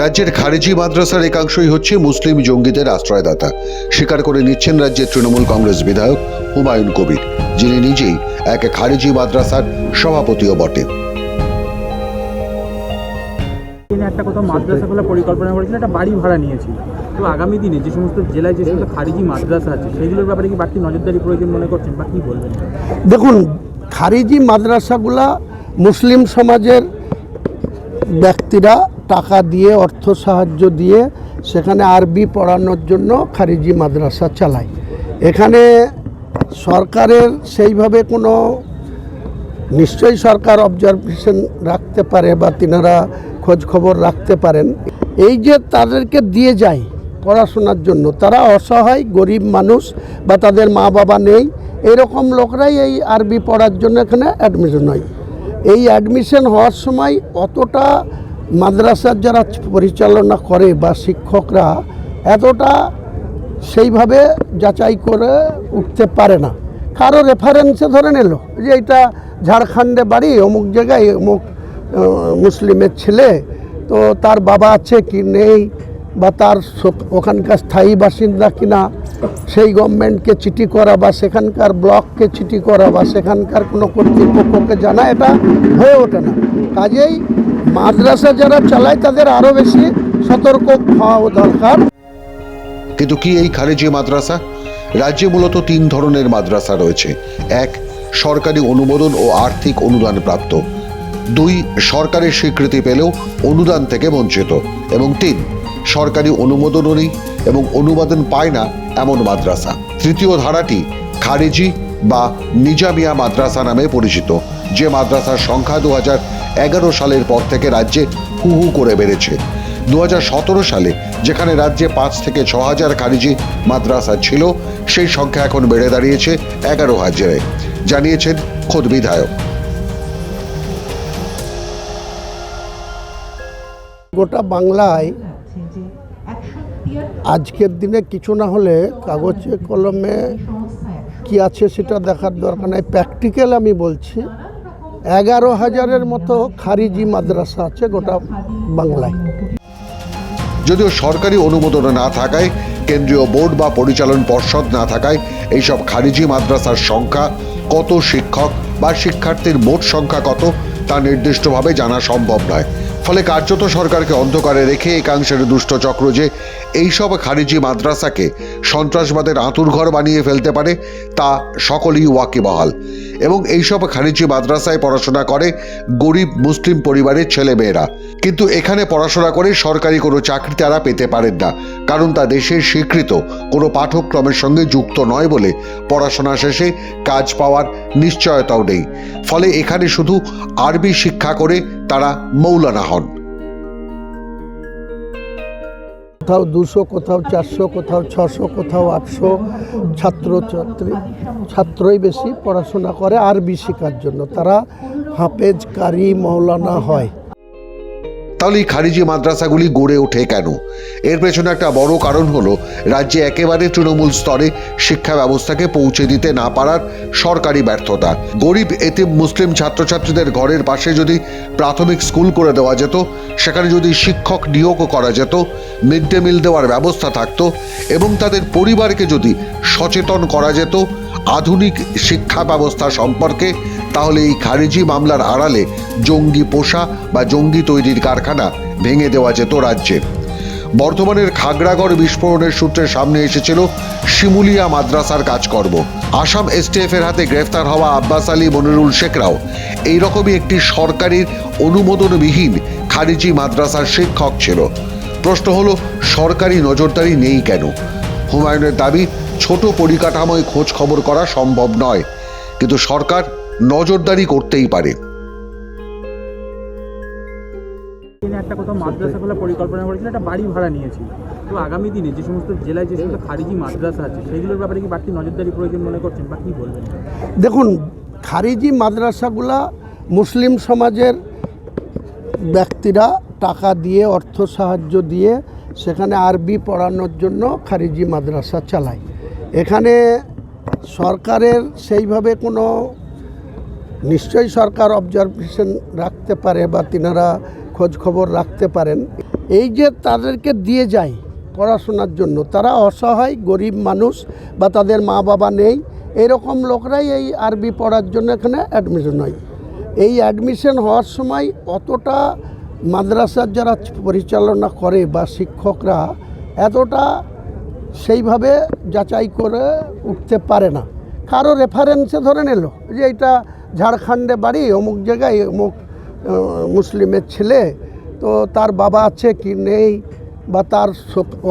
রাজ্যের খারেজি মাদ্রাসার একাংশই হচ্ছে মুসলিম জঙ্গিদের আশ্রয়দাতা। স্বীকার করে নিচ্ছেন রাজ্যের তৃণমূল কংগ্রেস বিধায়ক হুমায়ুন কবির যিনি নিজেই এক খারেজি মাদ্রাসার সভাপতিও বটে। তিনি একটা কোথাও মাদ্রাসা খোলার পরিকল্পনা করেছিল একটা বাড়ি ভাড়া নিয়েছিল। তো আগামী দিনে যে সমস্ত জেলায় যে সমস্ত খারিজি মাদ্রাসা আছে সেগুলোর ব্যাপারে কি বাড়তি নজরদারি প্রয়োজন মনে করছেন বা কি বলবেন? দেখুন খারিজি মাদ্রাসাগুলা মুসলিম সমাজের ব্যক্তিরা টাকা দিয়ে, অর্থ সাহায্য দিয়ে সেখানে আরবি পড়ানোর জন্য খারিজি মাদ্রাসা চালায়। এখানে সরকারের সেইভাবে কোনো, নিশ্চয়ই সরকার অবজারভেশন রাখতে পারে বা তিনারা খোঁজ খবর রাখতে পারেন। এই যে তাদেরকে দিয়ে যায় পড়াশোনার জন্য, তারা অসহায়, গরিব মানুষ বা তাদের মা বাবা নেই, এরকম লোকরাই এই আরবি পড়ার জন্য এখানে অ্যাডমিশন হয়। এই অ্যাডমিশন হওয়ার সময় অতটা মাদ্রাসার যারা পরিচালনা করে বা শিক্ষকরা এতটা সেইভাবে যাচাই করে উঠতে পারে না। কারও রেফারেন্সে ধরে নিল যে এটা ঝাড়খণ্ডে বাড়ি, অমুক জায়গায় অমুক মুসলিমের ছেলে, তো তার বাবা আছে কি নেই বা তার ওখানকার স্থায়ী বাসিন্দা কিনা সেই গভর্নমেন্টকে চিঠি করা বা সেখানকার ব্লককে চিঠি করা বা সেখানকার কোনো কর্তৃপক্ষকে জানা, এটা হয়ে ওঠে না। কাজেই মাদ্রাসা যারা চালায়, তাদের আরও বেশি সতর্ক হওয়া দরকার। কিন্তু কি এই খারেজি মাদ্রাসা? রাজ্যে মূলত তিন ধরনের মাদ্রাসা রয়েছে। এক, সরকারি অনুমোদন ও আর্থিক অনুদান প্রাপ্ত। দুই, সরকারের স্বীকৃতি পেলেও অনুদান থেকে বঞ্চিত। এবং তিন, সরকারি অনুমোদনও নেই। এবং অনুমোদন পায় না এমন মাদ্রাসা। তৃতীয় ধারাটি খারেজি বা নিজামিয়া মাদ্রাসা নামে পরিচিত, যে মাদ্রাসার সংখ্যা দু এগারো সালের পর থেকে রাজ্যে হু হু করে বেড়েছে। দু হাজার সতেরো সালে যেখানে রাজ্যে পাঁচ থেকে ছ হাজার খারিজি মাদ্রাসা ছিল, সেই সংখ্যা এখন বেড়ে দাঁড়িয়েছে এগারো হাজারে, জানিয়েছেন খোদ বিধায়ক। গোটা বাংলায় আজকের দিনে কিছু না হলে কাগজে, কলমে কি আছে সেটা দেখার দরকার নাই। প্র্যাকটিক্যাল আমি বলছি, এগারো হাজারের মতো খারিজি মাদ্রাসা আছে গোটা বাংলায়। যদিও সরকারি অনুমোদন না থাকায়, কেন্দ্রীয় বোর্ড বা পরিচালন পর্ষদ না থাকায়, এইসব খারিজি মাদ্রাসার সংখ্যা কত শিক্ষক বা শিক্ষার্থীর মোট সংখ্যা কত, তা নির্দিষ্টভাবে জানা সম্ভব নয়। ফলে কার্যত সরকারকে অন্ধকারে রেখে একাংশের দুষ্ট চক্র যে এইসব খারিজি মাদ্রাসাকে সন্ত্রাসবাদের আঁতুরঘর বানিয়ে ফেলতে পারে, তা সকলেই ওয়াকিবহাল। এবং এইসব খারিজি মাদ্রাসায় পড়াশোনা করে গরিব মুসলিম পরিবারের ছেলেমেয়েরা। কিন্তু এখানে পড়াশোনা করে সরকারি কোনো চাকরি তারা পেতে পারেন না, কারণ তা দেশের স্বীকৃত। কোনো পাঠক্রমের সঙ্গে যুক্ত নয় বলে পড়াশোনা শেষে কাজ পাওয়ার নিশ্চয়তাও নেই। ফলে এখানে শুধু আরবি শিক্ষা করে তারা মৌলানা হন। কোথাও দুশো, কোথাও চারশো, কোথাও ছশো, কোথাও আটশো ছাত্র ছাত্রী, ছাত্রই বেশি পড়াশোনা করে আরবি শেখার জন্য। তারা হাফেজ, কারি, মৌলানা হয়। তাহলে এই খারিজি মাদ্রাসাগুলি গড়ে ওঠে কেন? এর পেছনে একটা বড় কারণ হলো, রাজ্যে একেবারে তৃণমূল স্তরে শিক্ষা ব্যবস্থাকে পৌঁছে দিতে না পারার সরকারি ব্যর্থতা। গরিব, এতিম, মুসলিম ছাত্রছাত্রীদের ঘরের পাশে যদি প্রাথমিক স্কুল করে দেওয়া যেত, সেখানে যদি শিক্ষক নিয়োগও করা যেত, মিড ডে মিল দেওয়ার ব্যবস্থা থাকতো এবং তাদের পরিবারকে যদি সচেতন করা যেত, আধুনিক শিক্ষা ব্যবস্থা সম্পর্কে তাহলে এই খারিজি মামলার আড়ালে জঙ্গি পোষা বা জঙ্গি তৈরির কারখানা ভেঙে দেওয়া যেত রাজ্যে। বর্ধমানের খাগড়াগড় বিস্ফোরণের সূত্রে সামনে এসেছিল শিমুলিয়া মাদ্রাসার কাজকর্ম। আসাম এসটিএফ এর হাতে গ্রেফতার হওয়া আব্বাস আলী মনিরুল শেখরাও এইরকমই একটি সরকারির অনুমোদনবিহীন খারিজি মাদ্রাসার শিক্ষক ছিল। প্রশ্ন হলো, সরকারি নজরদারি নেই কেন? হুমায়ুনের দাবি, ছোট পরিকাঠামোয় খোঁজ খবর করা সম্ভব নয়। কিন্তু সরকার নজরদারি করতেই পারে। তিনি একটা কোথাও মাদ্রাসা খোলার পরিকল্পনা করেছিল একটা বাড়ি ভাড়া নিয়েছিল। তো আগামী দিনে যে সমস্ত জেলায় যে সমস্ত খারিজি মাদ্রাসা আছে সেগুলোর ব্যাপারে কি বাড়তি নজরদারি প্রয়োজন মনে করছেন বা কি বলবেন? দেখুন খারিজি মাদ্রাসাগুলা মুসলিম সমাজের ব্যক্তিরা টাকা দিয়ে অর্থ সাহায্য দিয়ে সেখানে আরবি পড়ানোর জন্য খারিজি মাদ্রাসা চালায়। এখানে সরকারের সেইভাবে কোনো নিশ্চয়ই সরকার অবজারভেশন রাখতে পারে বা তিনারা খোঁজ খবর রাখতে পারেন। এই যে তাদেরকে দিয়ে যায় পড়াশোনার জন্য, তারা অসহায়, গরিব মানুষ বা তাদের মা বাবা নেই, এরকম লোকরাই এই আরবি পড়ার জন্য এখানে অ্যাডমিশন হয়। এই অ্যাডমিশন হওয়ার সময় অতটা মাদ্রাসার যারা পরিচালনা করে বা শিক্ষকরা এতটা সেইভাবে যাচাই করে উঠতে পারে না। কারও রেফারেন্সে ধরে নিল যে এটা ঝাড়খণ্ডে বাড়ি, অমুক জায়গায় অমুক মুসলিমের ছেলে, তো তার বাবা আছে কি নেই, বা তার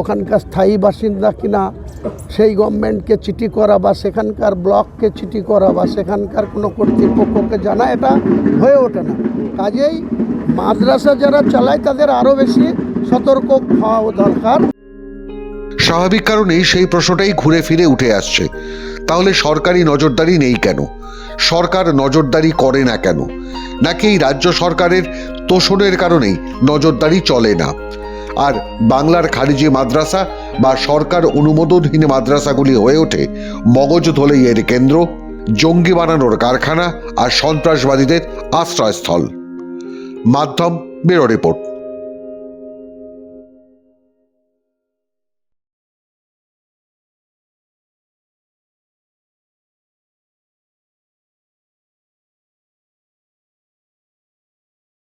ওখানকার স্থায়ী বাসিন্দা কিনা সেই গভর্নমেন্টকে চিঠি করা বা সেখানকার ব্লককে চিঠি করা বা সেখানকার কোনো কর্তৃপক্ষকে জানা, এটা হয়ে ওঠে না। কাজেই মাদ্রাসা যারা চালায়, তাদের আরও বেশি সতর্ক হওয়া দরকার। স্বাভাবিক কারণেই সেই প্রশ্নটাই ঘুরে ফিরে উঠে আসছে। তাহলে সরকারি নজরদারি নেই কেন? সরকার নজরদারি করে না কেন? নাকি এই রাজ্য সরকারের তোষণের কারণেই নজরদারি চলে না? আর বাংলার খারিজি মাদ্রাসা বা সরকার অনুমোদনহীন মাদ্রাসাগুলি হয়ে ওঠে মগজ ধলেই এর কেন্দ্র, জঙ্গি বানানোর কারখানা আর সন্ত্রাসবাদীদের আশ্রয়স্থল। মাধ্যম, ব্যুরো রিপোর্ট।